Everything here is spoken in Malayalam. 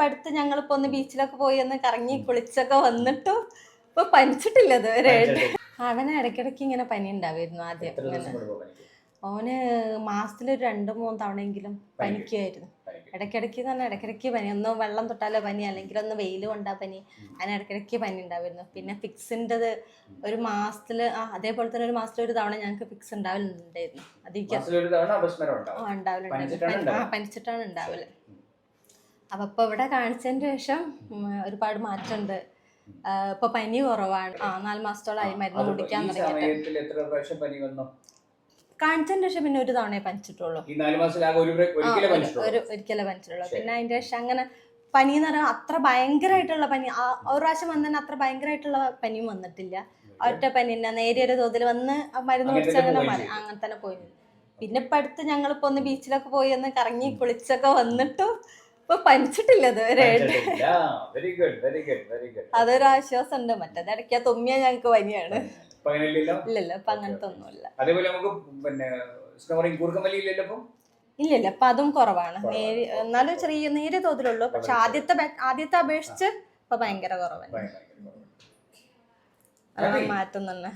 ഇപ്പൊ അടുത്ത് ഞങ്ങളിപ്പോ ഒന്ന് ബീച്ചിലൊക്കെ പോയി ഒന്ന് കറങ്ങി കുളിച്ചൊക്കെ വന്നിട്ടും ഇപ്പൊ പനിച്ചിട്ടില്ല ഇതുവരെ. അവനെ ഇടയ്ക്കിടയ്ക്ക് ഇങ്ങനെ പനി ഉണ്ടാവായിരുന്നു ആദ്യം ഇങ്ങനെ. മാസത്തിൽ ഒരു രണ്ട് മൂന്ന് തവണയെങ്കിലും പനിക്കുമായിരുന്നു പനിക്കും. ഇടയ്ക്കിടയ്ക്ക് തന്നെ ഇടയ്ക്കിടയ്ക്ക് പനി. ഒന്ന് വെള്ളം തൊട്ടാലോ പനി അല്ലെങ്കിൽ ഒന്ന് വെയിൽ കൊണ്ടാ പനി. അതിന് ഇടയ്ക്കിടയ്ക്ക് പനി ഉണ്ടാവുമായിരുന്നു പിന്നെ ഫിക്സിന്റെത് ഒരു മാസത്തിൽ ആ അതേപോലെ തന്നെ ഒരു മാസത്തിൽ ഒരു തവണ ഞങ്ങൾക്ക് ഫിക്സ് ഉണ്ടാവലുണ്ടായിരുന്നു. പനിച്ചിട്ടാണ് ഉണ്ടാവില്ല ആ? പനിച്ചിട്ടാണ് ഉണ്ടാവൽ. അപ്പൊ ഇപ്പൊ ഇവിടെ കാണിച്ചതിന് ശേഷം ഒരുപാട് മാറ്റമുണ്ട്. ഇപ്പൊ പനി കുറവാണ്. ആ നാല് മാസത്തോളായി മരുന്ന് കുടിക്കാൻ തുടങ്ങിയിട്ട്. കാണിച്ചതിന് ശേഷം പിന്നെ ഒരു തവണയെ പനിച്ചിട്ടുള്ളൂ. ഒരു ഒരിക്കലേ ഒരു- പനിച്ചിട്ടുള്ളൂ? പിന്നെ അതിന്റെ ശേഷം അങ്ങനെ പനി എന്ന് പറഞ്ഞാൽ അത്ര ഭയങ്കരമായിട്ടുള്ള പനി. ആ ഒരു പ്രാവശ്യം വന്നതിന് അത്ര ഭയങ്കരമായിട്ടുള്ള പനിയും വന്നിട്ടില്ല. ഒറ്റ പനി തന്നെ. നേരിയൊരു തോതിൽ വന്ന് മരുന്ന് അങ്ങനെ കുടിച്ച് അങ്ങനെ പോയി. മതി അങ്ങനെ തന്നെ പോയി. പിന്നെ ഇപ്പൊ അടുത്ത് ഞങ്ങളിപ്പോ ഒന്ന് ബീച്ചിലൊക്കെ പോയി ഒന്ന് കറങ്ങി കുളിച്ചൊക്കെ വന്നിട്ടും ഇപ്പൊ പനിച്ചിട്ടില്ല ഇതുവരെ. Very good very good very good അതൊരു ആശ്വാസം ഉണ്ട് മറ്റേത് ഇടയ്ക്ക് തുമ്മിയ ഞങ്ങൾക്ക് പനിയാണ്. ഇല്ലല്ലോ അപ്പൊ അങ്ങനത്തെ ഒന്നുമില്ല. അതേപോലെ നമുക്ക് പിന്നെ സ്നോറിങ് കൂർക്കമല്ലി ഇല്ലല്ലോ ഇപ്പം? ഇല്ലില്ല ഇപ്പൊ അതും കുറവാണ്. നേരി എന്നാലും ചെറിയ നേരിയ തോതിലുള്ളൂ. പക്ഷെ ആദ്യത്തെ ആദ്യത്തെ അപേക്ഷിച്ച് ഇപ്പൊ ഭയങ്കര കുറവാണ്. മാറ്റുന്നുണ്ട് മാറ്റം തന്നെ.